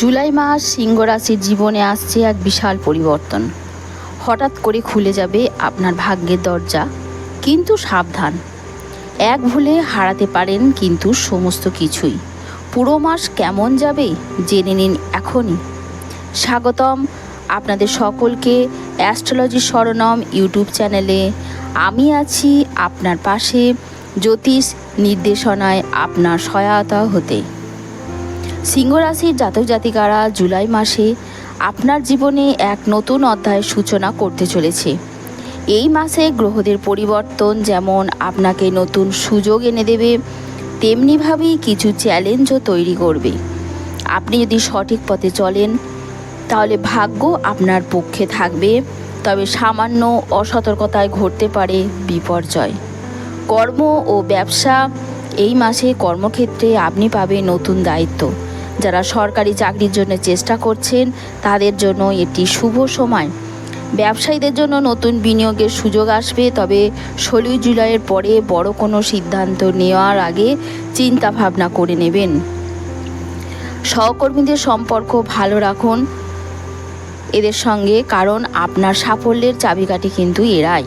জুলাই মাস সিংহ রাশির জীবনে আসছে এক বিশাল পরিবর্তন। হঠাৎ করে খুলে যাবে আপনার ভাগ্যের দরজা, কিন্তু সাবধান। এক ভুলে হারাতে পারেন কিন্তু সমস্ত কিছুই। পুরো মাস কেমন যাবে জেনে নিন এখনই। স্বাগতম আপনাদের সকলকে অ্যাস্ট্রোলজি স্মরণম ইউটিউব চ্যানেলে। আমি আছি আপনার পাশে জ্যোতিষ নির্দেশনায় আপনার সহায়তা হতে। সিংহ রাশির জাতক জাতিকারা জুলাই মাসে আপনার জীবনে এক নতুন অধ্যায়ের সূচনা করতে চলেছে। এই মাসে গ্রহদের পরিবর্তন যেমন আপনাকে নতুন সুযোগ এনে দেবে তেমনিভাবেই কিছু চ্যালেঞ্জও তৈরি করবে। আপনি যদি সঠিক পথে চলেন, তাহলে ভাগ্য আপনার পক্ষে থাকবে, তবে সামান্য অসতর্কতায় ঘটতে পারে বিপর্যয়। কর্ম ও ব্যবসা, এই মাসে কর্মক্ষেত্রে আপনি পাবেন নতুন দায়িত্ব। যারা সরকারি চাকরির জন্য চেষ্টা করছেন, তাদের জন্য এটি শুভ সময়। ব্যবসায়ীদের জন্য নতুন বিনিয়োগের সুযোগ আসবে, তবে ষোলোই জুলাইয়ের পরে বড় কোনো সিদ্ধান্ত নেওয়ার আগে চিন্তা ভাবনা করে নেবেন। সহকর্মীদের সম্পর্ক ভালো রাখুন। এদের সঙ্গে কারণ, আপনার সাফল্যের চাবিকাঠি কিন্তু এরাই।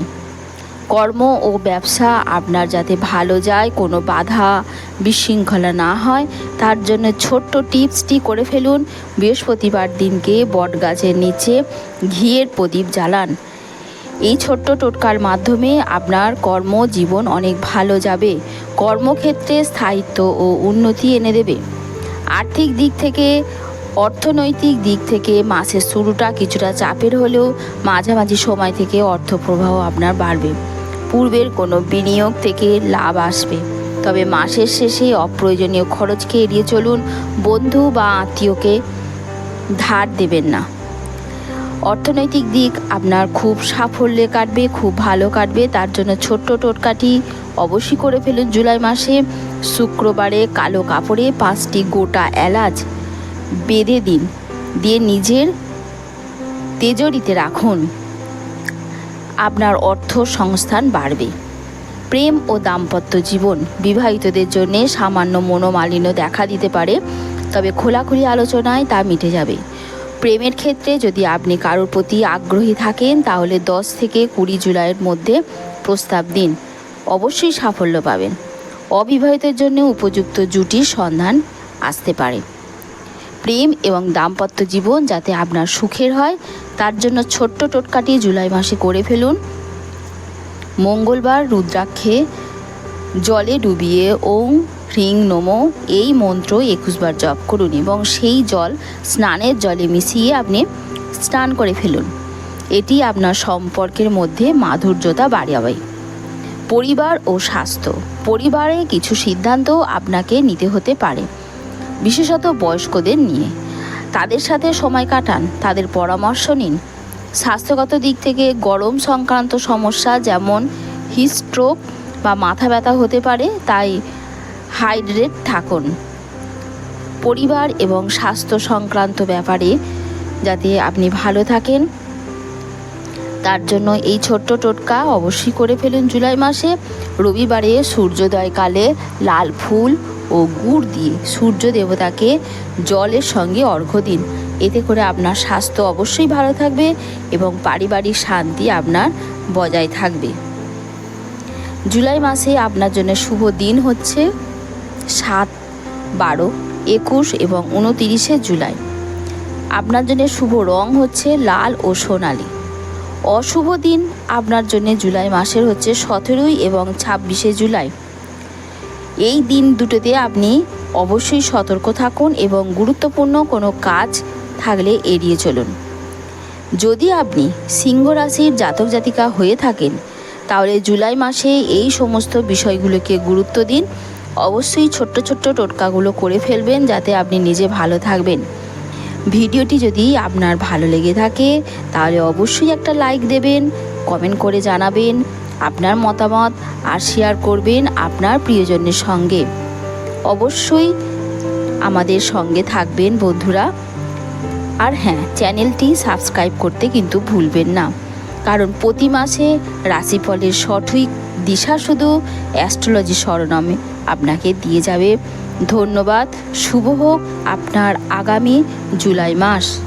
কর্ম ও ব্যবসা আপনার যাতে ভালো যায়, কোনো বাধা বিশৃঙ্খলা না হয়, তার জন্য ছোট্ট টিপসটি করে ফেলুন। বৃহস্পতিবার দিনকে বট গাছের নিচে ঘিয়ের প্রদীপ জ্বালান। এই ছোট্ট টোটকার মাধ্যমে আপনার কর্মজীবন অনেক ভালো যাবে। কর্মক্ষেত্রে স্থায়িত্ব ও উন্নতি এনে দেবে। আর্থিক দিক থেকে, অর্থনৈতিক দিক থেকে মাসের শুরুটা কিছুটা চাপের হলেও মাঝামাঝি সময় থেকে অর্থ প্রবাহ আপনার বাড়বে। পূর্বের কোনো বিনিয়োগ থেকে লাভ আসবে। তবে মাসের শেষে অপ্রয়োজনীয় খরচকে এড়িয়ে চলুন, বন্ধু বা আত্মীয়কে ধার দেবেন না। অর্থনৈতিক দিক আপনার খুব সাফল্যে কাটবে, খুব ভালো কাটবে, তার জন্য ছোট্ট টোটকাটি অবশ্যই করে ফেলুন জুলাই মাসে। শুক্রবারে কালো কাপড়ে পাঁচটি গোটা এলাচ বেঁধে দিন, দিয়ে নিজের তেজরিতে রাখুন। আপনার অর্থ সংস্থান বাড়বে। প্রেম ও দাম্পত্য জীবন বিবাহিতদের জন্যে সামান্য মনোমালিন্য দেখা দিতে পারে, তবে খোলাখুলি আলোচনায় তা মিটে যাবে। প্রেমের ক্ষেত্রে যদি আপনি কারোর প্রতি আগ্রহী থাকেন, তাহলে দশ থেকে কুড়ি জুলাইয়ের মধ্যে প্রস্তাব দিন। অবশ্যই সাফল্য পাবেন। অবিবাহিতের জন্য উপযুক্ত জুটির সন্ধান আসতে পারে। প্রেম এবং দাম্পত্য জীবন যাতে আপনার সুখের হয়, তার জন্য ছোট্ট টোটকাটি জুলাই মাসে করে ফেলুন। মঙ্গলবার রুদ্রাক্ষে জলে ডুবিয়ে ওং হ্রিং নমো, এই মন্ত্র একুশবার জপ করুন এবং সেই জল স্নানের জলে মিশিয়ে আপনি স্নান করে ফেলুন। এটি আপনার সম্পর্কের মধ্যে মাধুর্যতা বাড়াবে। পরিবার ও স্বাস্থ্য। পরিবারে কিছু সিদ্ধান্ত আপনাকে নিতে হতে পারে। বিশেষত বয়স্কদের নিয়ে। তাদের সাথে সময় কাটান, তাদের পরামর্শ নিন। স্বাস্থ্যগত দিক থেকে গরম সংক্রান্ত সমস্যা যেমন হিস্ট্রোক বা মাথা ব্যথা হতে পারে, তাই হাইড্রেট থাকুন। পরিবার এবং স্বাস্থ্য সংক্রান্ত ব্যাপারে যাতে আপনি ভালো থাকেন। তার জন্য এই ছোট্ট টোটকা অবশ্যই করে ফেলুন জুলাই মাসে। রবিবারে সূর্যোদয়কালে লাল ফুল ও গুড় দিয়ে সূর্য দেবতাকে জলের সঙ্গে অর্ঘ্য দিন। এতে করে আপনার স্বাস্থ্য অবশ্যই ভালো থাকবে এবং পারিবারিক শান্তি আপনার বজায় থাকবে। জুলাই মাসে আপনার জন্য শুভ দিন হচ্ছে সাত, বারো, একুশ এবং উনতিরিশে জুলাই। আপনার জন্য শুভ রং হচ্ছে লাল ও সোনালি। অশুভ দিন আপনার জন্য জুলাই মাসের হচ্ছে সতেরোই এবং ছাব্বিশে জুলাই। এই দিন দুটোতে আপনি অবশ্যই সতর্ক থাকুন এবং গুরুত্বপূর্ণ কোনো কাজ থাকলে এড়িয়ে চলুন। যদি আপনি সিংহ রাশির জাতক জাতিকা হয়ে থাকেন, তাহলে জুলাই মাসে এই সমস্ত বিষয়গুলোকে গুরুত্ব দিন। অবশ্যই ছোট্ট ছোট্ট টোটকাগুলো করে ফেলবেন যাতে আপনি নিজে ভালো থাকবেন। ভিডিওটি যদি আপনার ভালো লেগে থাকে, তাহলে অবশ্যই একটা লাইক দেবেন, কমেন্ট করে জানাবেন। আপনার মতামত আর শেয়ার করবেন আপনার প্রিয়জনের সঙ্গে। অবশ্যই আমাদের সঙ্গে থাকবেন বন্ধুরা। আর হ্যাঁ চ্যানেলটি সাবস্ক্রাইব করতে কিন্তু ভুলবেন না। কারণ প্রতি মাসে রাশিফলের সঠিক দিশা শুধু অ্যাস্ট্রোলজি স্মরণমে আপনাকে দিয়ে যাবে। ধন্যবাদ, শুভ হোক আপনার আগামী জুলাই মাস।